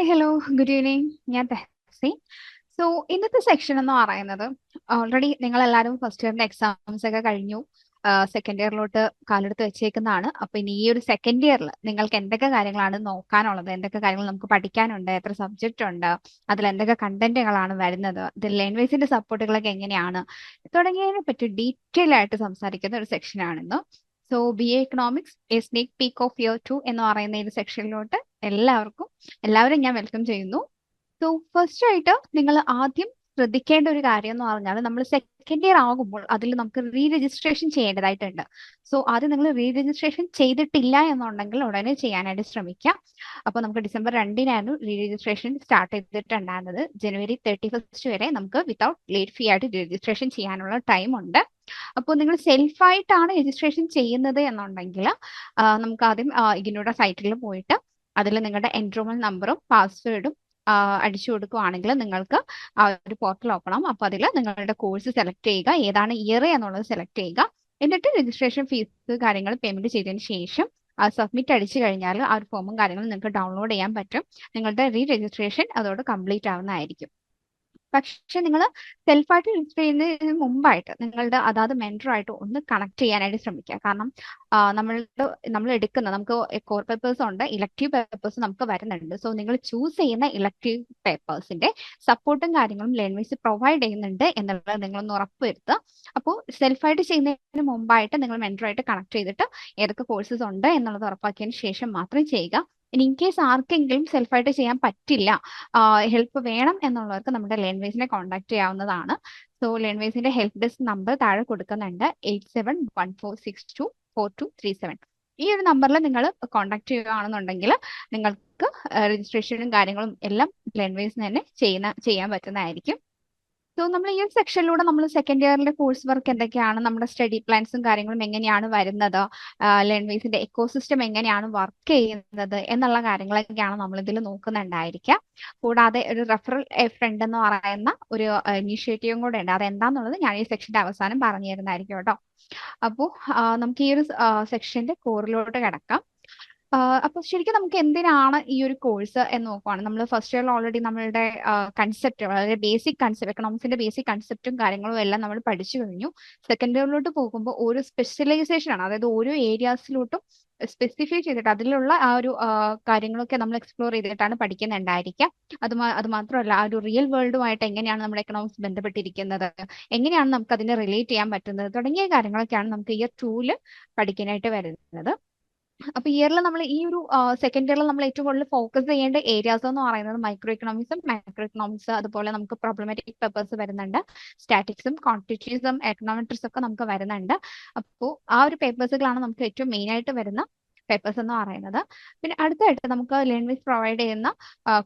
Hi hello good evening ഞാൻ തെഹസി. So ഇന്നത്തെ section എന്ന് പറയുന്നത് ഓൾറെഡി നിങ്ങൾ എല്ലാവരും ഫസ്റ്റ് ഇയറിന്റെ എക്സാംസ് ഒക്കെ കഴിഞ്ഞു. സെക്കൻഡ് ഇയറിലോട്ട് കാലെടുത്ത് വെച്ചേക്കുന്നതാണ്. അപ്പൊ ഇനി ഈ ഒരു സെക്കൻഡ് ഇയറിൽ നിങ്ങൾക്ക് എന്തൊക്കെ കാര്യങ്ങളാണ് നോക്കാനുള്ളത്? എന്തൊക്കെ കാര്യങ്ങൾ നമുക്ക് പഠിക്കാനുണ്ട്? എത്ര സബ്ജക്റ്റ് ഉണ്ട്? അതിൽ എന്തൊക്കെ കണ്ടന്റുകളാണ് വരുന്നത്? ഇതിൽ ലാംഗ്വേജിന്റെ സപ്പോർട്ടുകളൊക്കെ എങ്ങനെയാണ്? തുടങ്ങിയതിനെ പറ്റി ഡീറ്റെയിൽ ആയിട്ട് സംസാരിക്കുന്ന ഒരു സെക്ഷനാണിന്ന് so B A economics a sneak peek of year two എന്ന് പറയുന്ന ഈ സെക്ഷനിലോട്ട് എല്ലാവർക്കും എല്ലാവരും ഞാൻ വെൽക്കം ചെയ്യുന്നു. സോ ഫസ്റ്റ് ആയിട്ട് നിങ്ങൾ ആദ്യം ശ്രദ്ധിക്കേണ്ട ഒരു കാര്യം എന്ന് പറഞ്ഞാൽ നമ്മൾ സെക്കൻഡ് ഇയർ ആകുമ്പോൾ അതിൽ നമുക്ക് റീ രജിസ്ട്രേഷൻ ചെയ്യേണ്ടതായിട്ടുണ്ട്. സോ ആദ്യം നിങ്ങൾ റീ രജിസ്ട്രേഷൻ ചെയ്തിട്ടില്ല എന്നുണ്ടെങ്കിൽ ഉടനെ ചെയ്യാനായിട്ട് ശ്രമിക്കാം. അപ്പോൾ നമുക്ക് ഡിസംബർ രണ്ടിനായിരുന്നു റീ രജിസ്ട്രേഷൻ സ്റ്റാർട്ട് ചെയ്തിട്ടുണ്ടായിരുന്നത്. ജനുവരി തേർട്ടി ഫസ്റ്റ് വരെ നമുക്ക് വിത്തൗട്ട് ലേറ്റ് ഫീ ആയിട്ട് രജിസ്ട്രേഷൻ ചെയ്യാനുള്ള ടൈം ഉണ്ട്. അപ്പോൾ നിങ്ങൾ സെൽഫായിട്ടാണ് രജിസ്ട്രേഷൻ ചെയ്യുന്നത് എന്നുണ്ടെങ്കിൽ നമുക്ക് ആദ്യം ഇഗ്നോയുടെ സൈറ്റിൽ പോയിട്ട് അതിൽ നിങ്ങളുടെ എൻറോൾമെന്റ് നമ്പറും പാസ്വേഡും അടിച്ചു കൊടുക്കുകയാണെങ്കിൽ നിങ്ങൾക്ക് ആ ഒരു പോർട്ടൽ ഓപ്പൺ ആവും. അപ്പോൾ അതിൽ നിങ്ങളുടെ കോഴ്സ് സെലക്ട് ചെയ്യുക ഏതാണ് ഇയർ എന്നുള്ളത് സെലക്ട് ചെയ്യുക. എന്നിട്ട് രജിസ്ട്രേഷൻ ഫീസ് കാര്യങ്ങൾ പേയ്മെന്റ് ചെയ്തതിന് ശേഷം സബ്മിറ്റ് അടിച്ചു കഴിഞ്ഞാൽ ആ ഒരു ഫോമും കാര്യങ്ങളും നിങ്ങൾക്ക് ഡൗൺലോഡ് ചെയ്യാൻ പറ്റും. നിങ്ങളുടെ റീ രജിസ്ട്രേഷൻ അതോടെ കംപ്ലീറ്റ് ആവുന്നതായിരിക്കും. പക്ഷെ നിങ്ങൾ സെൽഫായിട്ട് രജിസ്റ്റർ ചെയ്യുന്നതിന് മുമ്പായിട്ട് നിങ്ങളുടെ അതാത് മെന്ററായിട്ട് ഒന്ന് കണക്ട് ചെയ്യാനായിട്ട് ശ്രമിക്കുക. കാരണം നമ്മളുടെ നമ്മൾ എടുക്കുന്ന നമുക്ക് കോർ പേപ്പേഴ്സ് ഉണ്ട് ഇലക്ടീവ് പേപ്പേഴ്സ് നമുക്ക് വരുന്നുണ്ട്. സോ നിങ്ങൾ ചൂസ് ചെയ്യുന്ന ഇലക്ടീവ് പേപ്പേഴ്സിന്റെ സപ്പോർട്ടും കാര്യങ്ങളും ലേൺവേഴ്സ് പ്രൊവൈഡ് ചെയ്യുന്നുണ്ട് എന്നുള്ളത് നിങ്ങളൊന്ന് ഉറപ്പുവരുത്തുക. അപ്പോൾ സെൽഫായിട്ട് ചെയ്യുന്നതിന് മുമ്പായിട്ട് നിങ്ങൾ മെന്ററായിട്ട് കണക്ട് ചെയ്തിട്ട് ഏതൊക്കെ കോഴ്സസ് ഉണ്ട് എന്നുള്ളത് ഉറപ്പാക്കിയതിന് ശേഷം മാത്രം ചെയ്യുക. ഇൻ കേസ് ആർക്കെങ്കിലും സെൽഫായിട്ട് ചെയ്യാൻ പറ്റില്ല ഹെൽപ്പ് വേണം എന്നുള്ളവർക്ക് നമ്മുടെ ലേൺവേസിനെ കോൺടാക്ട് ചെയ്യാവുന്നതാണ്. സോ ലേൺവേസിന്റെ ഹെൽപ്പ് ഡെസ്ക് നമ്പർ താഴെ കൊടുക്കുന്നുണ്ട്. Eight seven one four six two four two three seven. ഈ ഒരു നമ്പറിൽ നിങ്ങൾ കോൺടാക്ട് ചെയ്യുകയാണെന്നുണ്ടെങ്കിൽ നിങ്ങൾക്ക് രജിസ്ട്രേഷനും കാര്യങ്ങളും എല്ലാം ലെൻവേസിന് തന്നെ ചെയ്യുന്ന ചെയ്യാൻ പറ്റുന്നതായിരിക്കും. സോ നമ്മൾ ഈ ഒരു സെക്ഷനിലൂടെ നമ്മൾ സെക്കൻഡ് ഇയറിലെ കോഴ്സ് വർക്ക് എന്തൊക്കെയാണ് നമ്മുടെ സ്റ്റഡി പ്ലാൻസും കാര്യങ്ങളും എങ്ങനെയാണ് വരുന്നത് ലേൺവേസിന്റെ എക്കോസിസ്റ്റം എങ്ങനെയാണ് വർക്ക് ചെയ്യുന്നത് എന്നുള്ള കാര്യങ്ങളൊക്കെയാണ് നമ്മൾ ഇതിൽ നോക്കുന്നുണ്ടായിരിക്കുക. കൂടാതെ ഒരു റെഫറൽ എ ഫ്രണ്ട് എന്ന് പറയുന്ന ഒരു ഇനീഷ്യേറ്റീവും കൂടെ ഉണ്ട് അതെന്താന്നുള്ളത് ഞാൻ ഈ സെക്ഷന്റെ അവസാനം പറഞ്ഞു തരുന്നതായിരിക്കും കേട്ടോ അപ്പോൾ നമുക്ക് ഈ ഒരു സെക്ഷന്റെ കോറിലോട്ട് കിടക്കാം. അപ്പോൾ ശരിക്കും നമുക്ക് എന്തിനാണ് ഈ ഒരു കോഴ്സ് എന്ന് നോക്കുവാണ്. നമ്മൾ ഫസ്റ്റ് ഇയറിൽ ഓൾറെഡി നമ്മളുടെ കൺസെപ്റ്റ് അതായത് ബേസിക് കൺസെപ്റ്റ് എക്കണോമിക്സിന്റെ ബേസിക് കൺസെപ്റ്റും കാര്യങ്ങളും എല്ലാം നമ്മൾ പഠിച്ചു കഴിഞ്ഞു. സെക്കൻഡ് ഇയറിലോട്ട് പോകുമ്പോൾ ഓരോ സ്പെഷ്യലൈസേഷൻ ആണ്. അതായത് ഓരോ ഏരിയാസിലോട്ടും സ്പെസിഫൈ ചെയ്തിട്ട് അതിലുള്ള ആ ഒരു കാര്യങ്ങളൊക്കെ നമ്മൾ എക്സ്പ്ലോർ ചെയ്തിട്ടാണ് പഠിക്കുന്നുണ്ടായിരിക്കുക അത് അത് മാത്രമല്ല ആ ഒരു റിയൽ വേൾഡുമായിട്ട് എങ്ങനെയാണ് നമ്മുടെ എക്കണോമിക്സ് ബന്ധപ്പെട്ടിരിക്കുന്നത്? എങ്ങനെയാണ് നമുക്ക് അതിനെ റിലേറ്റ് ചെയ്യാൻ പറ്റുന്നത്? തുടങ്ങിയ കാര്യങ്ങളൊക്കെയാണ് നമുക്ക് ഇയർ ടൂൽ പഠിക്കാനായിട്ട് വരുന്നത്. അപ്പൊ ഇയറിൽ നമ്മൾ ഈ ഒരു സെക്കൻഡ് ഇയറിൽ നമ്മൾ ഏറ്റവും കൂടുതൽ ഫോക്കസ് ചെയ്യേണ്ട ഏരിയാസ് എന്ന് പറയുന്നത് മൈക്രോ ഇക്കണോമിക്സും മൈക്രോ ഇക്കണോമിക്സ് അതുപോലെ നമുക്ക് പ്രോബ്ലമാറ്റിക് പേപ്പേഴ്സ് വരുന്നുണ്ട്. സ്റ്റാറ്റിക്സും കോൺസ്റ്റിറ്റ്യൂസും എക്കണോമെട്രിക്സ് ഒക്കെ നമുക്ക് വരുന്നുണ്ട്. അപ്പോൾ ആ ഒരു പേപ്പേഴ്സുകളാണ് നമുക്ക് ഏറ്റവും മെയിൻ ആയിട്ട് വരുന്ന പേപ്പേഴ്സ് എന്ന് പറയുന്നത്. പിന്നെ അടുത്തായിട്ട് നമുക്ക് ലേൺവേസ് പ്രൊവൈഡ് ചെയ്യുന്ന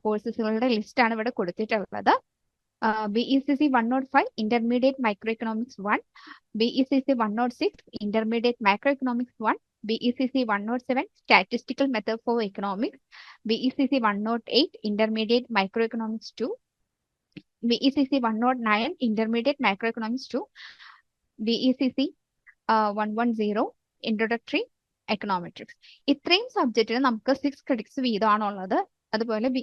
കോഴ്സുകളുടെ ലിസ്റ്റ് ആണ് ഇവിടെ കൊടുത്തിട്ടുള്ളത്. B E C C one nought five intermediate micro economics one B E C C one nought six intermediate micro economics one BECC 107 Statistical Method for Economics, BECC 108 Intermediate Microeconomics 2, BECC 109 Intermediate Microeconomics 2, BECC uh, 110 Introductory Econometrics. ഇത്രയും സബ്ജക്റ്റിന് നമുക്ക് six credits വീതമാണുള്ളത് അതുപോലെ B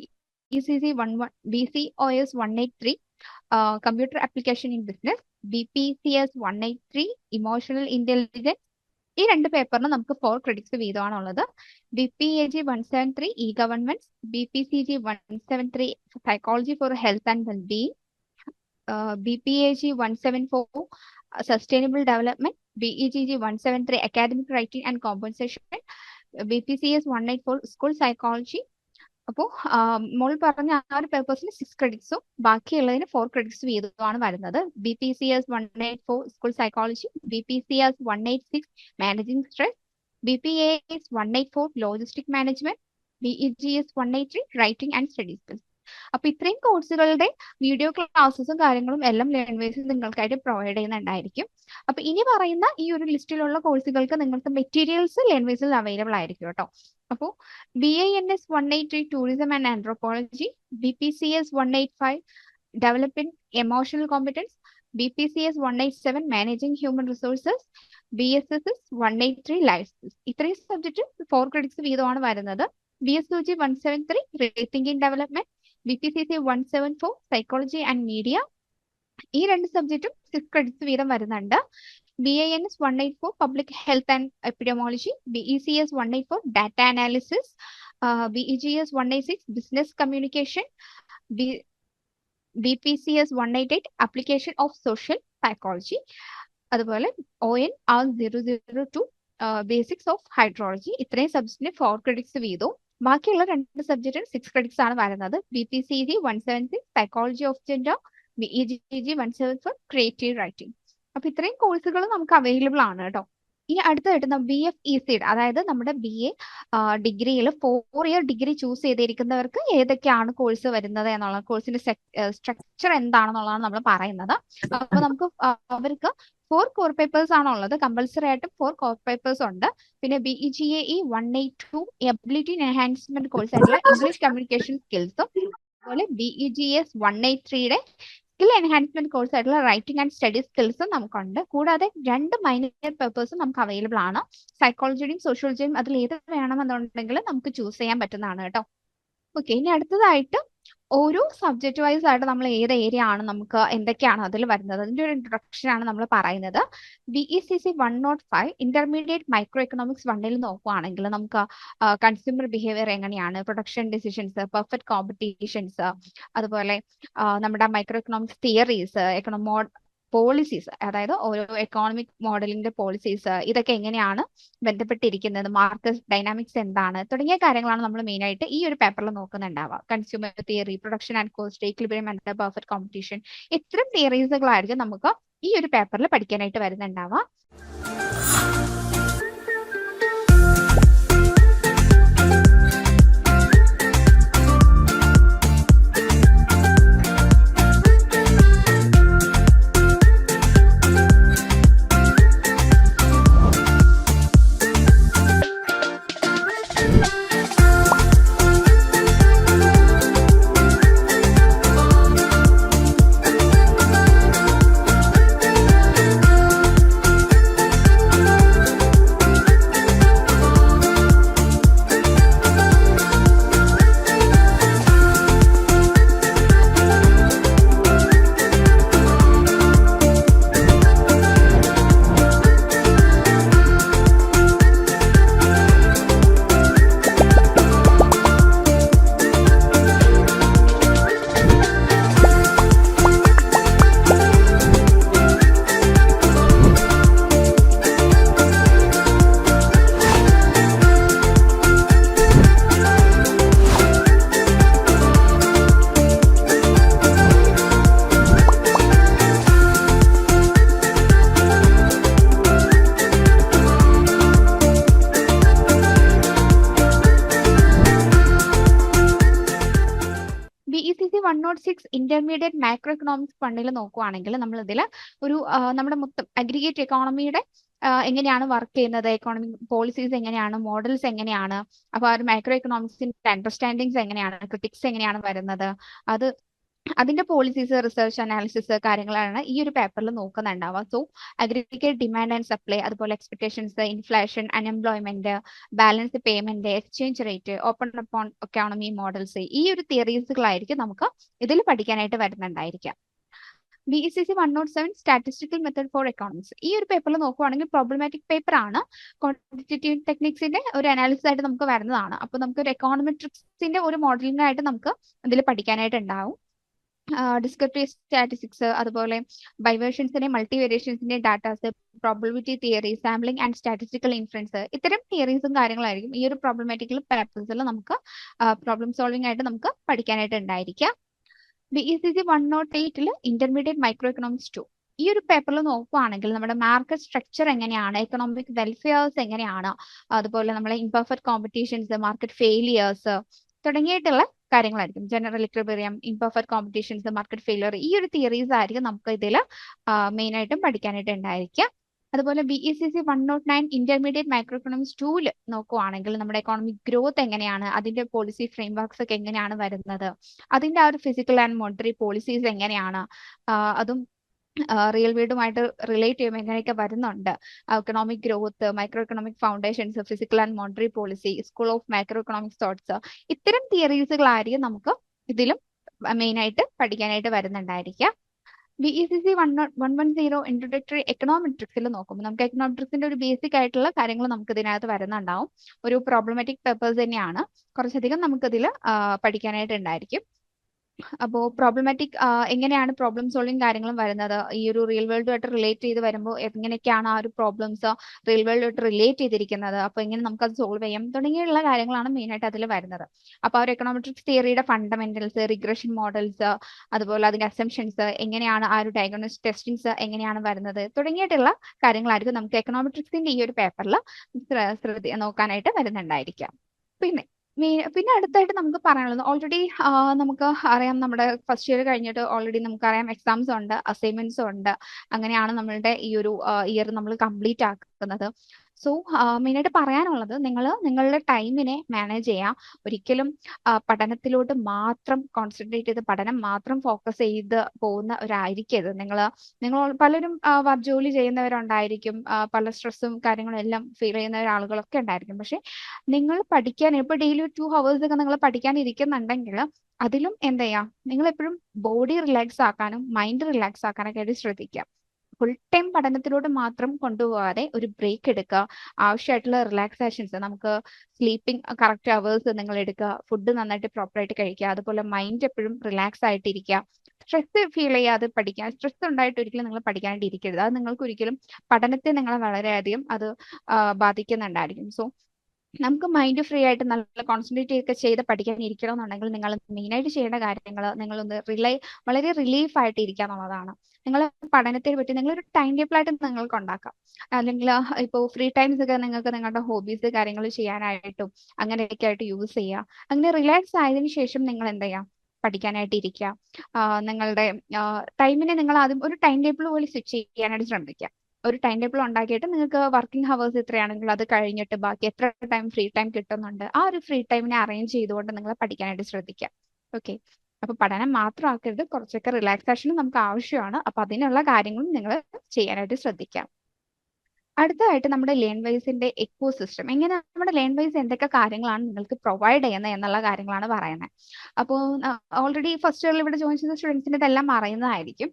E C C one one B C O S one eight three computer application in business B P C S one eight three emotional intelligence ഈ രണ്ട് പേപ്പറിന് നമുക്ക് four credits വീതമാണുള്ളത്. B P A G one seven three e government B P C G one seven three psychology for health and wellbeing B P A G one seven four sustainable development B E G G one seven three academic writing and compensation B P C S one eight four school psychology അപ്പോൾ മോൾ പറഞ്ഞ ആ ഒരു പേപ്പേഴ്സിന് six ക്രെഡിറ്റ്സും ബാക്കിയുള്ളതിന് four credits വീതമാണ് വരുന്നത്. B P C S one eight four school psychology B P C S one eight six managing stress B P S one eight four logistic management B E G S one eight three writing and studies അപ്പൊ ഇത്രയും കോഴ്സുകളുടെ video ക്ലാസ്സസും കാര്യങ്ങളും എല്ലാം language നിങ്ങൾക്കായിട്ട് provide ചെയ്യുന്നുണ്ടായിരിക്കും. അപ്പൊ ഇനി പറയുന്ന ഈ ഒരു ലിസ്റ്റിലുള്ള കോഴ്സുകൾക്ക് നിങ്ങൾക്ക് മെറ്റീരിയൽസ് ലേൺവേഴ്സിൽ അവൈലബിൾ ആയിരിക്കും കേട്ടോ. അപ്പോൾ B I N S one eight three tourism and anthropology B P C S one eight five developing emotional competence B P C S one eight seven managing human resources B S S S one eight three life ഇത്രയും subject four credits വീതമാണ് വരുന്നത്. B S U G one seven three rethinking development B P C C one seven four psychology and media ഈ രണ്ട് സബ്ജക്റ്റും six credits വീതം വരുന്നുണ്ട്. B I N S one eight four public health and epidemiology B E C S one eight four data analysis B E G S one eight six business communication B P C S one eight eight application of social psychology അതുപോലെ O N R zero zero two basics of hydrology ഇത്രയും സബ്ജക്റ്റിന് four credits വീതവും. ബാക്കിയുള്ള രണ്ട് സബ്ജക്റ്റിന് six credits ആണ് വരുന്നത്. B P C G one seven six psychology of gender B E G G one seven four creative writing അപ്പൊ ഇത്രയും കോഴ്സുകൾ നമുക്ക് അവൈലബിൾ ആണ് കേട്ടോ. ഇനി അടുത്ത കിട്ടുന്ന ബി എഫ് ഇ സിഡ് അതായത് നമ്മുടെ ബി എ ഡിഗ്രിയിൽ ഫോർ ഇയർ ഡിഗ്രി ചൂസ് ചെയ്തിരിക്കുന്നവർക്ക് ഏതൊക്കെയാണ് കോഴ്സ് വരുന്നത് എന്നുള്ള കോഴ്സിന്റെ സ്ട്രക്ചർ എന്താണെന്നുള്ളതാണ് നമ്മൾ പറയുന്നത്. അപ്പൊ നമുക്ക് അവർക്ക് ഫോർ കോർ പേപ്പേഴ്സ് ആണ് ഉള്ളത് കമ്പൽസറി ആയിട്ട് ഫോർ കോർ പേപ്പേഴ്സ് ഉണ്ട്. പിന്നെ B E G A E one eight two ability enhancement course ആയിട്ടുള്ള ഇംഗ്ലീഷ് കമ്മ്യൂണിക്കേഷൻ സ്കിൽസും അതുപോലെ B E G S one eight ത്രീയുടെ സ്കിൽ എൻഹാൻസ്മെന്റ് കോഴ്സ് ആയിട്ടുള്ള റൈറ്റിംഗ് ആൻഡ് സ്റ്റഡി സ്കിൽസും നമുക്കുണ്ട്. കൂടാതെ രണ്ട് മൈനർ പേപ്പേഴ്സും നമുക്ക് അവൈലബിൾ ആണ്. സൈക്കോളജിയും സോഷ്യോളജിയും അതിൽ ഏത് വേണമെന്നുണ്ടെങ്കിൽ നമുക്ക് ചൂസ് ചെയ്യാൻ പറ്റുന്നതാണ് കേട്ടോ. ഓക്കെ ഇനി അടുത്തതായിട്ട് ഓരോ സബ്ജക്റ്റ് വൈസ് ആയിട്ട് നമ്മൾ ഏത് ഏരിയ ആണ് നമുക്ക് എന്തൊക്കെയാണ് അതിൽ വരുന്നത്? അതിന്റെ ഒരു ഇൻട്രൊഡക്ഷൻ ആണ് നമ്മൾ പറയുന്നത്. B E C C one nought five intermediate micro economics വണ്ണിൽ നോക്കുകയാണെങ്കിൽ നമുക്ക് കൺസ്യൂമർ ബിഹേവിയർ എങ്ങനെയാണ്? പ്രൊഡക്ഷൻ ഡിസിഷൻസ് പെർഫെക്റ്റ് കോമ്പറ്റീഷൻസ് അതുപോലെ നമ്മുടെ micro economics theories economic policies അതായത് ഓരോ എക്കോണമിക് മോഡലിന്റെ പോളിസീസ് ഇതൊക്കെ എങ്ങനെയാണ് ബന്ധപ്പെട്ടിരിക്കുന്നത് മാർക്കറ്റ് ഡൈനാമിക്സ് എന്താണ് തുടങ്ങിയ കാര്യങ്ങളാണ് നമ്മൾ മെയിൻ ആയിട്ട് ഈ ഒരു പേപ്പറിൽ നോക്കുന്നുണ്ടാവുക. Consumer theory production and cost equilibrium and perfect competition ഇത്തരം തിയറീസുകളായിരിക്കും നമുക്ക് ഈ ഒരു പേപ്പറിൽ പഠിക്കാനായിട്ട് വരുന്നുണ്ടാവുക. ഇന്റർമീഡിയറ്റ് മൈക്രോ എക്കണോമിക്സ് ഫണ്ടിൽ നോക്കുവാണെങ്കിൽ നമ്മൾ ഇതിൽ ഒരു നമ്മുടെ മൊത്തം അഗ്രിഗേറ്റ് എക്കോണമിയുടെ എങ്ങനെയാണ് വർക്ക് ചെയ്യുന്നത്? എക്കോണമിക് പോളിസീസ് എങ്ങനെയാണ്? മോഡൽസ് എങ്ങനെയാണ്? അപ്പൊ ആ ഒരു മൈക്രോ എക്കണോമിക്സിന്റെ അണ്ടർസ്റ്റാൻഡിങ്സ് എങ്ങനെയാണ്? ക്രിറ്റിക്സ് എങ്ങനെയാണ് വരുന്നത്? അത് അതിന്റെ പോളിസീസ് റിസർച്ച് അനാലിസിസ് കാര്യങ്ങളാണ് ഈ ഒരു പേപ്പറിൽ നോക്കുന്നുണ്ടാവുക. So aggregate demand and supply അതുപോലെ expectations inflation unemployment balance payment exchange rate open upon economy models ഈ ഒരു തിയറീസുകളായിരിക്കും നമുക്ക് ഇതിൽ പഠിക്കാനായിട്ട് വരുന്നുണ്ടായിരിക്കാം B E C C one nought seven statistical method for economics ഈ ഒരു പേപ്പറിൽ നോക്കുവാണെങ്കിൽ പ്രോബ്ലമാറ്റിക് പേപ്പർ ആണ്. ക്വാണ്ടിറ്റേറ്റീവ് ടെക്നിക്സിന്റെ ഒരു അനാലിസിസ് ആയിട്ട് നമുക്ക് വരുന്നതാണ്. അപ്പൊ നമുക്ക് ഒരു എക്കോണമെട്രിക്സിന്റെ ഒരു മോഡലിംഗ് ആയിട്ട് നമുക്ക് ഇതിൽ പഠിക്കാനായിട്ട് ഉണ്ടാവും. ഡിസ്ക്രിപ്റ്റീവ് സ്റ്റാറ്റിസ്റ്റിക്സ് അതുപോലെ ബൈവേഷൻസിന്റെ multi വേരിയേഷൻസിന്റെ datas probability theory sampling and statistical influence ഇത്തരം തിയറീസും കാര്യങ്ങളായിരിക്കും ഈ ഒരു പ്രോബ്ലമാറ്റിക്കൽ പേപ്പേഴ്സിൽ നമുക്ക് പ്രോബ്ലം സോൾവിംഗ് ആയിട്ട് നമുക്ക് പഠിക്കാനായിട്ട് ഉണ്ടായിരിക്കാം. B E C C one nought എയ്റ്റിൽ intermediate micro economics two ഈ ഒരു പേപ്പറിൽ നോക്കുകയാണെങ്കിൽ നമ്മുടെ മാർക്കറ്റ് സ്ട്രക്ചർ എങ്ങനെയാണ് എക്കണോമിക് വെൽഫെയേഴ്സ് എങ്ങനെയാണ് അതുപോലെ നമ്മളെ ഇംപെർഫെക്റ്റ് കോമ്പറ്റീഷൻസ് മാർക്കറ്റ് ഫെയിലിയേഴ്സ് തുടങ്ങിയിട്ടുള്ള കാര്യങ്ങളായിരിക്കും. General equilibrium imperfect competitions market failure ഈ ഒരു തിയറീസ് ആയിരിക്കും നമുക്ക് ഇതിൽ മെയിൻ ആയിട്ടും പഠിക്കാനായിട്ട് ഉണ്ടായിരിക്കുക. അതുപോലെ B E C C one nought nine intermediate micro economics tool നോക്കുവാണെങ്കിൽ നമ്മുടെ എക്കോണമിക് ഗ്രോത്ത് എങ്ങനെയാണ് അതിന്റെ പോളിസി ഫ്രെയിംവർക്സ് ഒക്കെ എങ്ങനെയാണ് വരുന്നത് അതിന്റെ ആ ഒരു ഫിസിക്കൽ ആൻഡ് മോണിറ്ററി പോളിസീസ് എങ്ങനെയാണ് അതും റിയൽ വേൾഡുമായിട്ട് റിലേറ്റ് ചെയ്യുമ്പോൾ എങ്ങനെയൊക്കെ വരുന്നുണ്ട്? Economic growth micro economic foundations fiscal and monetary policy school of micro economic thoughts ഇത്തരം തിയറീസുകളായിരിക്കും നമുക്ക് ഇതിലും മെയിൻ ആയിട്ട് പഠിക്കാനായിട്ട് വരുന്നുണ്ടായിരിക്കുക. B E C C one one one zero introductory എക്കണോമെട്രിക്സിൽ നോക്കുമ്പോൾ നമുക്ക് എക്കണോമെട്രിക്സിന്റെ ഒരു ബേസിക് ആയിട്ടുള്ള കാര്യങ്ങൾ നമുക്ക് ഇതിനകത്ത് വരുന്നുണ്ടാവും. ഒരു പ്രോബ്ലമാറ്റിക് പേപ്പേഴ്സ് തന്നെയാണ്. കുറച്ചധികം നമുക്കിതിൽ പഠിക്കാനായിട്ട് ഉണ്ടായിരിക്കും. അപ്പോൾ പ്രോബ്ലമാറ്റിക് എങ്ങനെയാണ് പ്രോബ്ലം സോൾവിങ് കാര്യങ്ങളും വരുന്നത്? ഈ ഒരു റിയൽ വേൾഡുമായിട്ട് റിലേറ്റ് ചെയ്ത് വരുമ്പോൾ എങ്ങനെയൊക്കെയാണ് ആ ഒരു പ്രോബ്ലംസ് റിയൽ വേൾഡുമായിട്ട് റിലേറ്റ് ചെയ്തിരിക്കുന്നത്? അപ്പോൾ എങ്ങനെ നമുക്ക് അത് സോൾവ് ചെയ്യാം? തുടങ്ങിയുള്ള കാര്യങ്ങളാണ് മെയിൻ ആയിട്ട് അതിൽ വരുന്നത്. അപ്പോൾ ആ ഒരു എക്കണോമെട്രിക്സ് തിയറിയുടെ ഫണ്ടമെന്റൽസ് റിഗ്രഷൻ മോഡൽസ് അതുപോലെ അതിന്റെ അസംഷൻസ് എങ്ങനെയാണ് ആ ഒരു ഡയഗ്നോസ് ടെസ്റ്റിങ്സ് എങ്ങനെയാണ് വരുന്നത്? തുടങ്ങിയിട്ടുള്ള കാര്യങ്ങളായിരിക്കും നമുക്ക് എക്കണോമെട്രിക്സിന്റെ ഈ ഒരു പേപ്പറിൽ നോക്കാനായിട്ട് വരുന്നുണ്ടായിരിക്കാം പിന്നെ പിന്നെ അടുത്തായിട്ട് നമുക്ക് പറയാനുള്ളത് ഓൾറെഡി നമുക്ക് അറിയാം നമ്മുടെ ഫസ്റ്റ് ഇയർ കഴിഞ്ഞിട്ട് ഓൾറെഡി നമുക്കറിയാം എക്സാംസ് ഉണ്ട് അസൈൻമെന്റ്സ് ഉണ്ട്. അങ്ങനെയാണ് നമ്മളുടെ ഈ ഒരു ഇയർ നമ്മൾ കംപ്ലീറ്റ് ആക്കുന്നത്. സോ മെയിനായിട്ട് പറയാനുള്ളത് നിങ്ങൾ നിങ്ങളുടെ ടൈമിനെ മാനേജ് ചെയ്യാം. ഒരിക്കലും പഠനത്തിലോട്ട് മാത്രം കോൺസെൻട്രേറ്റ് ചെയ്ത് പഠനം മാത്രം ഫോക്കസ് ചെയ്ത് പോകുന്ന ഒരായിരിക്കരുത്. നിങ്ങൾ നിങ്ങൾ പലരും ജോലി ചെയ്യുന്നവരുണ്ടായിരിക്കും പല സ്ട്രെസ്സും കാര്യങ്ങളും എല്ലാം ഫീൽ ചെയ്യുന്ന ആളുകളൊക്കെ ഉണ്ടായിരിക്കും. പക്ഷെ നിങ്ങൾ പഠിക്കാൻ ഇപ്പോൾ ഡെയിലി ടു ഹവേഴ്സ് ഒക്കെ നിങ്ങൾ പഠിക്കാൻ ഇരിക്കുന്നുണ്ടെങ്കിൽ അതിലും എന്താ ചെയ്യാം? നിങ്ങൾ എപ്പോഴും ബോഡി റിലാക്സ് ആക്കാനും മൈൻഡ് റിലാക്സ് ആക്കാനൊക്കെ ആയിട്ട് ശ്രദ്ധിക്കുക. ഫുൾ ടൈം പഠനത്തിലോട്ട് മാത്രം കൊണ്ടുപോകാതെ ഒരു ബ്രേക്ക് എടുക്കുക ആവശ്യമായിട്ടുള്ള റിലാക്സേഷൻസ് നമുക്ക് സ്ലീപ്പിംഗ് കറക്റ്റ് അവേഴ്സ് നിങ്ങൾ എടുക്കുക ഫുഡ് നന്നായിട്ട് പ്രോപ്പറായിട്ട് കഴിക്കുക അതുപോലെ മൈൻഡ് എപ്പോഴും റിലാക്സ് ആയിട്ടിരിക്കുക സ്ട്രെസ് ഫീൽ ചെയ്യാതെ പഠിക്കുക സ്ട്രെസ് ഉണ്ടായിട്ട് ഒരിക്കലും നിങ്ങൾ പഠിക്കാനായിട്ട് ഇരിക്കരുത്. അത് നിങ്ങൾക്ക് ഒരിക്കലും പഠനത്തെ നിങ്ങളെ വളരെയധികം അത് ബാധിക്കുന്നുണ്ടായിരിക്കും. സോ നമുക്ക് മൈൻഡ് ഫ്രീ ആയിട്ട് നല്ല കോൺസെൻട്രേറ്റ് ഒക്കെ ചെയ്ത് പഠിക്കാൻ ഇരിക്കണം എന്നുണ്ടെങ്കിൽ നിങ്ങൾ മെയിനായിട്ട് ചെയ്യേണ്ട കാര്യങ്ങൾ നിങ്ങളൊന്ന് റിലൈ വളരെ റിലീഫ് ആയിട്ട് ഇരിക്കുക എന്നുള്ളതാണ്. നിങ്ങൾ പഠനത്തെ പറ്റി നിങ്ങളൊരു ടൈം ടേബിൾ ആയിട്ട് നിങ്ങൾക്ക് ഉണ്ടാക്കാം. അല്ലെങ്കിൽ ഇപ്പോൾ ഫ്രീ ടൈംസ് ഒക്കെ നിങ്ങൾക്ക് നിങ്ങളുടെ ഹോബീസ് കാര്യങ്ങൾ ചെയ്യാനായിട്ടും അങ്ങനെയൊക്കെ ആയിട്ട് യൂസ് ചെയ്യുക. അങ്ങനെ റിലാക്സ് ആയതിനു ശേഷം നിങ്ങൾ എന്ത് ചെയ്യാം പഠിക്കാനായിട്ട് ഇരിക്കുക. നിങ്ങളുടെ ടൈമിനെ നിങ്ങൾ ആദ്യം ഒരു ടൈം ടേബിൾ പോലെ സ്വിച്ച് ചെയ്യാനായിട്ട് ശ്രമിക്കുക. ഒരു ടൈം ടേബിൾ ഉണ്ടാക്കിയിട്ട് നിങ്ങൾക്ക് വർക്കിംഗ് ഹവേഴ്സ് എത്രയാണെങ്കിൽ അത് കഴിഞ്ഞിട്ട് ബാക്കി എത്ര ടൈം ഫ്രീ ടൈം കിട്ടുന്നുണ്ട് ആ ഒരു ഫ്രീ ടൈമിനെ അറേഞ്ച് ചെയ്തുകൊണ്ട് നിങ്ങൾ പഠിക്കാനായിട്ട് ശ്രദ്ധിക്കുക. ഓക്കെ അപ്പൊ പഠനം മാത്രം ആക്കരുത് കുറച്ചൊക്കെ റിലാക്സേഷനും നമുക്ക് ആവശ്യമാണ്. അപ്പൊ അതിനുള്ള കാര്യങ്ങളും നിങ്ങൾ ചെയ്യാനായിട്ട് ശ്രദ്ധിക്കാം. അടുത്തതായിട്ട് നമ്മുടെ ലേൺ വൈസിന്റെ എക്കോ സിസ്റ്റം എങ്ങനെ നമ്മുടെ ലേൺ വൈസ് എന്തൊക്കെ കാര്യങ്ങളാണ് നിങ്ങൾക്ക് പ്രൊവൈഡ് ചെയ്യുന്നത് എന്നുള്ള കാര്യങ്ങളാണ് പറയുന്നത്. അപ്പോൾ ഓൾറെഡി ഫസ്റ്റ് ഇയറിൽ ഇവിടെ ജോയിൻ ചെയ്യുന്ന സ്റ്റുഡൻസിന് ഇതെല്ലാം അറിയുന്നതായിരിക്കും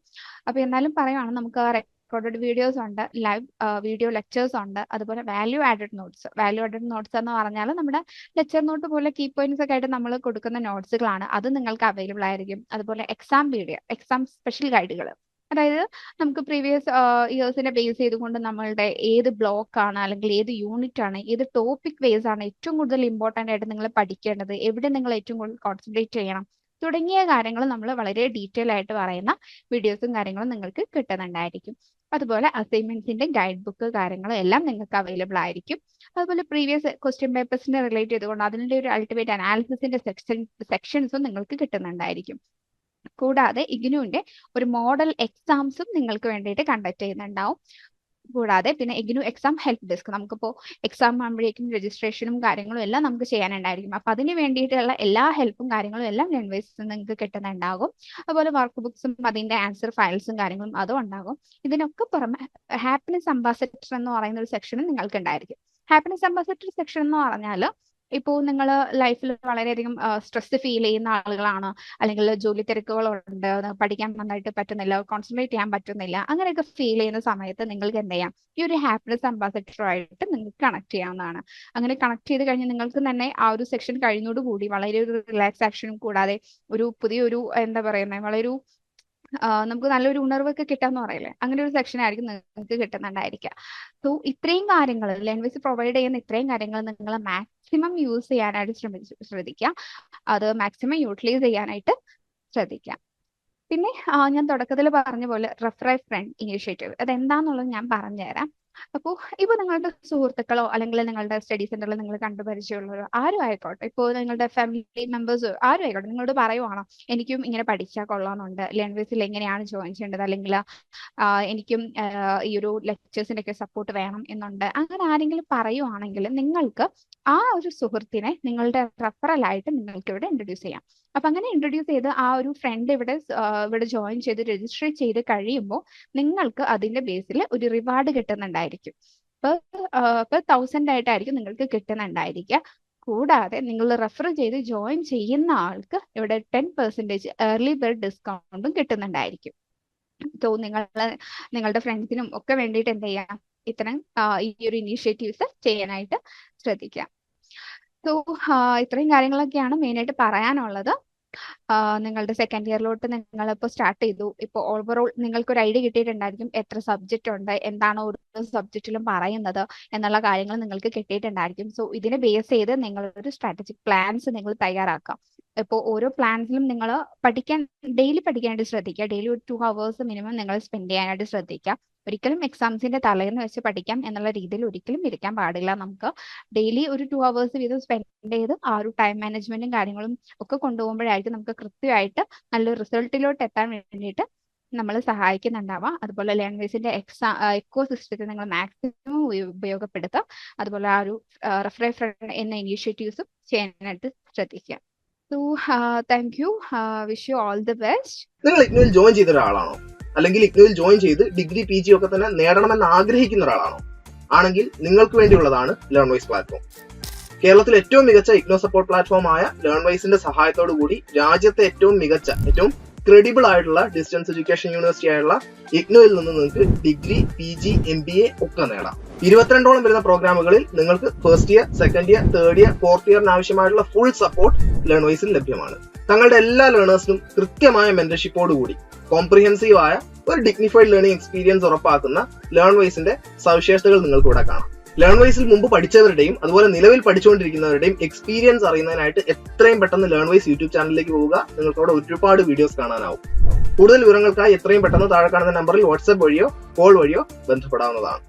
അപ്പൊ എന്നാലും പറയുവാണ് നമുക്ക് റെക്കോർഡഡ് വീഡിയോസ് ഉണ്ട് ലൈവ് വീഡിയോ ലെക്ചേഴ്സ് ഉണ്ട് അതുപോലെ value added notes value added notes എന്ന് പറഞ്ഞാൽ നമ്മുടെ ലെക്ചർ നോട്ട് പോലെ കീ പോയിന്റ്സ് ഒക്കെ ആയിട്ട് നമ്മൾ കൊടുക്കുന്ന നോട്ട്സുകളാണ് അത് നിങ്ങൾക്ക് അവൈലബിൾ ആയിരിക്കും. അതുപോലെ എക്സാം വീഡിയോ എക്സാം സ്പെഷ്യൽ ഗൈഡുകൾ അതായത് നമുക്ക് പ്രീവിയസ് ഇയേഴ്സിനെ ബേസ് ചെയ്തുകൊണ്ട് നമ്മളുടെ ഏത് ബ്ലോക്ക് ആണ് അല്ലെങ്കിൽ ഏത് യൂണിറ്റ് ആണ് ഏത് ടോപ്പിക് ബേസ് ആണ് ഏറ്റവും കൂടുതൽ ഇമ്പോർട്ടന്റ് ആയിട്ട് നിങ്ങൾ പഠിക്കേണ്ടത് എവിടെ നിങ്ങൾ ഏറ്റവും കൂടുതൽ കോൺസെൻട്രേറ്റ് ചെയ്യണം തുടങ്ങിയ കാര്യങ്ങൾ നമ്മൾ വളരെ ഡീറ്റെയിൽ ആയിട്ട് പറയുന്ന വീഡിയോസും കാര്യങ്ങളും നിങ്ങൾക്ക് കിട്ടുന്നുണ്ടായിരിക്കും. അതുപോലെ അസൈൻമെന്റ്സിന്റെ ഗൈഡ് ബുക്ക് കാര്യങ്ങളും എല്ലാം നിങ്ങൾക്ക് അവൈലബിൾ ആയിരിക്കും. അതുപോലെ പ്രീവിയസ് ക്വസ്റ്റ്യൻ പേപ്പേഴ്സിനെ റിലേറ്റ് ചെയ്തുകൊണ്ട് അതിന്റെ ഒരു അൾട്ടിമേറ്റ് അനാലിസിസിന്റെ സെക്ഷൻ സെക്ഷൻസും നിങ്ങൾക്ക് കിട്ടുന്നുണ്ടായിരിക്കും. കൂടാതെ ഇഗ്നുവിന്റെ ഒരു മോഡൽ എക്സാംസും നിങ്ങൾക്ക് വേണ്ടിയിട്ട് കണ്ടക്ട് ചെയ്യുന്നുണ്ടാവും. കൂടാതെ പിന്നെ എഗ്നു എക്സാം ഹെൽപ്പ് ഡെസ്ക് നമുക്കിപ്പോൾ എക്സാം ആകുമ്പോഴേക്കും രജിസ്ട്രേഷനും കാര്യങ്ങളും എല്ലാം നമുക്ക് ചെയ്യാനുണ്ടായിരിക്കും. അപ്പൊ അതിന് വേണ്ടിയിട്ടുള്ള എല്ലാ ഹെൽപ്പും കാര്യങ്ങളും എല്ലാം ലെൻവൈസ് നിങ്ങൾക്ക് കിട്ടുന്നുണ്ടാകും. അതുപോലെ വർക്ക് ബുക്സും അതിന്റെ ആൻസർ ഫയൽസും കാര്യങ്ങളും അതും ഉണ്ടാകും. ഇതിനൊക്കെ പുറമെ ഹാപ്പിനെസ് അംബാസഡർ എന്ന് പറയുന്ന ഒരു സെക്ഷനും നിങ്ങൾക്ക് ഉണ്ടായിരിക്കും ഹാപ്പിനെസ് അംബാസഡർ സെക്ഷൻ എന്ന് പറഞ്ഞാൽ ഇപ്പോൾ നിങ്ങൾ ലൈഫിൽ വളരെയധികം സ്ട്രെസ് ഫീൽ ചെയ്യുന്ന ആളുകളാണ്. അല്ലെങ്കിൽ ജോലി തിരക്കുകളുണ്ട് പഠിക്കാൻ നന്നായിട്ട് പറ്റുന്നില്ല കോൺസെൻട്രേറ്റ് ചെയ്യാൻ പറ്റുന്നില്ല അങ്ങനെയൊക്കെ ഫീൽ ചെയ്യുന്ന സമയത്ത് നിങ്ങൾക്ക് എന്ത് ചെയ്യാം? ഈ ഒരു ഹാപ്പിനെസ് ആയിട്ട് നിങ്ങൾക്ക് കണക്ട് ചെയ്യാവുന്നതാണ്. അങ്ങനെ കണക്ട് ചെയ്ത് കഴിഞ്ഞ് നിങ്ങൾക്ക് തന്നെ ആ ഒരു സെക്ഷൻ കഴിഞ്ഞോടുകൂടി വളരെ ഒരു റിലാക്സാക്ഷനും കൂടാതെ ഒരു പുതിയൊരു എന്താ പറയുന്നത് വളരെ ഒരു നമുക്ക് നല്ലൊരു ഉണർവൊക്കെ കിട്ടാന്ന് പറയില്ലേ? അങ്ങനെ ഒരു സെക്ഷൻ ആയിരിക്കും നിങ്ങൾക്ക് കിട്ടുന്നുണ്ടായിരിക്കുക സോ ഇത്രയും കാര്യങ്ങൾ ലാംഗ്വേജ് പ്രൊവൈഡ് ചെയ്യുന്ന ഇത്രയും കാര്യങ്ങൾ നിങ്ങൾ മാക്സിമം യൂസ് ചെയ്യാനായിട്ട് ശ്രമിച്ച് ശ്രദ്ധിക്കുക അത് മാക്സിമം യൂട്ടിലൈസ് ചെയ്യാനായിട്ട് ശ്രദ്ധിക്കാം. പിന്നെ ഞാൻ തുടക്കത്തിൽ പറഞ്ഞ പോലെ റെഫറൈ ഫ്രണ്ട് ഇനിഷ്യേറ്റീവ് അത് എന്താന്നുള്ളത് ഞാൻ പറഞ്ഞുതരാം. അപ്പോൾ ഇപ്പൊ നിങ്ങളുടെ സുഹൃത്തുക്കളോ അല്ലെങ്കിൽ നിങ്ങളുടെ സ്റ്റഡി സെന്ററിൽ നിങ്ങൾ കണ്ടു പരിചയമുള്ളവരോ ആരും ആയിക്കോട്ടെ. ഇപ്പോൾ നിങ്ങളുടെ ഫാമിലി മെമ്പേഴ്സോ ആരും ആയിക്കോട്ടെ നിങ്ങളോട് പറയുവാണോ എനിക്കും ഇങ്ങനെ പഠിച്ചാൽ കൊള്ളാമെന്നുണ്ട്. ലേൺവേസിൽ എങ്ങനെയാണ് ജോയിൻ ചെയ്യേണ്ടത്? അല്ലെങ്കിൽ എനിക്കും ഈ ഒരു ലെക്ചേഴ്സിന്റെ ഒക്കെ സപ്പോർട്ട് വേണം എന്നുണ്ട്. അങ്ങനെ ആരെങ്കിലും പറയുവാണെങ്കിൽ നിങ്ങൾക്ക് ആ ഒരു സുഹൃത്തിനെ നിങ്ങളുടെ റെഫറൽ ആയിട്ട് നിങ്ങൾക്ക് ഇവിടെ ഇൻട്രൊഡ്യൂസ് ചെയ്യാം. അപ്പൊ അങ്ങനെ ഇൻട്രൊഡ്യൂസ് ചെയ്ത് ആ ഒരു ഫ്രണ്ട് ഇവിടെ ഇവിടെ ജോയിൻ ചെയ്ത് രജിസ്റ്റർ ചെയ്ത് കഴിയുമ്പോൾ നിങ്ങൾക്ക് അതിന്റെ ബേസിൽ ഒരു റിവാർഡ് കിട്ടുന്നുണ്ടായിരിക്കും ഇപ്പൊ തൗസൻഡ് ആയിട്ടായിരിക്കും നിങ്ങൾക്ക് കിട്ടുന്നുണ്ടായിരിക്കുക. കൂടാതെ നിങ്ങൾ റെഫർ ചെയ്ത് ജോയിൻ ചെയ്യുന്ന ആൾക്ക് ഇവിടെ ടെൻ പെർസെന്റേജ് ഏർലി ബേർഡ് ഡിസ്കൗണ്ടും കിട്ടുന്നുണ്ടായിരിക്കും. സോ നിങ്ങൾ നിങ്ങളുടെ ഫ്രണ്ട്സിനും ഒക്കെ വേണ്ടിയിട്ട് എന്ത് ചെയ്യാം? ഇത്തരം ഈ ഒരു ഇനീഷ്യേറ്റീവ്സ് ചെയ്യാനായിട്ട് ശ്രദ്ധിക്കാം. സോ ഇത്രയും കാര്യങ്ങളൊക്കെയാണ് മെയിനായിട്ട് പറയാനുള്ളത്. നിങ്ങളുടെ സെക്കൻഡ് ഇയറിലോട്ട് നിങ്ങൾ ഇപ്പോൾ സ്റ്റാർട്ട് ചെയ്തു. ഇപ്പോൾ ഓവറോൾ നിങ്ങൾക്ക് ഒരു ഐഡിയ കിട്ടിയിട്ടുണ്ടായിരിക്കും എത്ര സബ്ജക്റ്റ് ഉണ്ട് എന്താണ് ഓരോ സബ്ജക്റ്റിലും പറയുന്നത് എന്നുള്ള കാര്യങ്ങൾ നിങ്ങൾക്ക് കിട്ടിയിട്ടുണ്ടായിരിക്കും. സോ ഇതിനെ ബേസ് ചെയ്ത് നിങ്ങളൊരു സ്ട്രാറ്റജിക് പ്ലാൻസ് നിങ്ങൾ തയ്യാറാക്കാം ഇപ്പോൾ ഓരോ പ്ലാൻസിലും നിങ്ങൾ പഠിക്കാൻ ഡെയിലി പഠിക്കാനായിട്ട് ശ്രദ്ധിക്കുക. ഡെയിലി ഒരു ടു ഹവേഴ്സ് മിനിമം നിങ്ങൾ സ്പെൻഡ് ചെയ്യാനായിട്ട് ശ്രദ്ധിക്കുക. ഒരിക്കലും എക്സാംസിന്റെ തലേന്ന് വെച്ച് പഠിക്കാം എന്നുള്ള രീതിയിൽ ഒരിക്കലും ഇരിക്കാൻ പാടില്ല. നമുക്ക് ഡെയിലി ഒരു ടു അവേഴ്സ് വീതം സ്പെൻഡ് ചെയ്ത് ആ ഒരു ടൈം മാനേജ്മെന്റും കാര്യങ്ങളും ഒക്കെ കൊണ്ടുപോകുമ്പോഴായിരിക്കും നമുക്ക് കൃത്യമായിട്ട് നല്ലൊരു റിസൾട്ടിലോട്ട് എത്താൻ വേണ്ടിയിട്ട് നമ്മൾ സഹായിക്കുന്നുണ്ടാവാം അതുപോലെ ലാംഗ്വേജിന്റെ എക്സാ എക്കോ സിസ്റ്റത്തെ നിങ്ങൾ മാക്സിമം ഉപയോഗപ്പെടുത്തുക അതുപോലെ ആ ഒരു റെഫറേ ഫ്രണ്ട് എന്ന ഇനീഷ്യേറ്റീവ്സും ചെയ്യാനായിട്ട് ശ്രദ്ധിക്കുക. So thank you wish you all the best നിങ്ങൾ ജോയിൻ ചെയ്ത ഒരാളാണോ? അല്ലെങ്കിൽ ഇഗ്നുവിൽ ജോയിൻ ചെയ്ത് ഡിഗ്രി പി ജി ഒക്കെ തന്നെ നേടണമെന്ന് ആഗ്രഹിക്കുന്ന ഒരാളാണോ? ആണെങ്കിൽ നിങ്ങൾക്ക് വേണ്ടിയുള്ളതാണ് ലേൺ വൈസ് പ്ലാറ്റ്ഫോം കേരളത്തിലെ ഏറ്റവും മികച്ച ഇഗ്നോ സപ്പോർട്ട് പ്ലാറ്റ്ഫോം ആയ ലേൺ വൈസിന്റെ സഹായത്തോടു കൂടി രാജ്യത്തെ ഏറ്റവും മികച്ച ഏറ്റവും ക്രെഡിബിൾ ആയിട്ടുള്ള ഡിസ്റ്റൻസ് എഡ്യൂക്കേഷൻ യൂണിവേഴ്സിറ്റി ആയിട്ടുള്ള ഇഗ്നോയിൽ നിന്ന് നിങ്ങൾക്ക് degree P G M B A ഒക്കെ നേടാം. ഇരുപത്തിരണ്ടോളം വരുന്ന പ്രോഗ്രാമുകളിൽ നിങ്ങൾക്ക് first year second year third year fourth ഇയറിന് ആവശ്യമായിട്ടുള്ള ഫുൾ സപ്പോർട്ട് ലേണേഴ്സിൽ ലഭ്യമാണ്. തങ്ങളുടെ എല്ലാ ലേണേഴ്സിനും കൃത്യമായ മെന്റർഷിപ്പോടുകൂടി കോംപ്രിഹെൻസീവ് ആയ ഒരു ഡിഗ്നിഫൈഡ് ലേണിംഗ് എക്സ്പീരിയൻസ് ഉറപ്പാക്കുന്ന ലേൺ വൈസിന്റെ സവിശേഷതകൾ നിങ്ങൾക്ക് ഇവിടെ കാണാം. ലേൺ വൈസിൽ മുമ്പ് പഠിച്ചവരുടെയും അതുപോലെ നിലവിൽ പഠിച്ചുകൊണ്ടിരിക്കുന്നവരുടെയും എക്സ്പീരിയൻസ് അറിയുന്നതിനായിട്ട് എത്രയും പെട്ടെന്ന് ലേൺ വൈസ് യൂട്യൂബ് ചാനലിലേക്ക് പോവുക. നിങ്ങൾക്ക് അവിടെ ഒരുപാട് വീഡിയോസ് കാണാനാവും. കൂടുതൽ വിവരങ്ങൾക്കായി എത്രയും പെട്ടെന്ന് താഴെ കാണുന്ന നമ്പറിൽ വാട്സ്ആപ്പ് വഴിയോ കോൾ വഴിയോ ബന്ധപ്പെടാവുന്നതാണ്.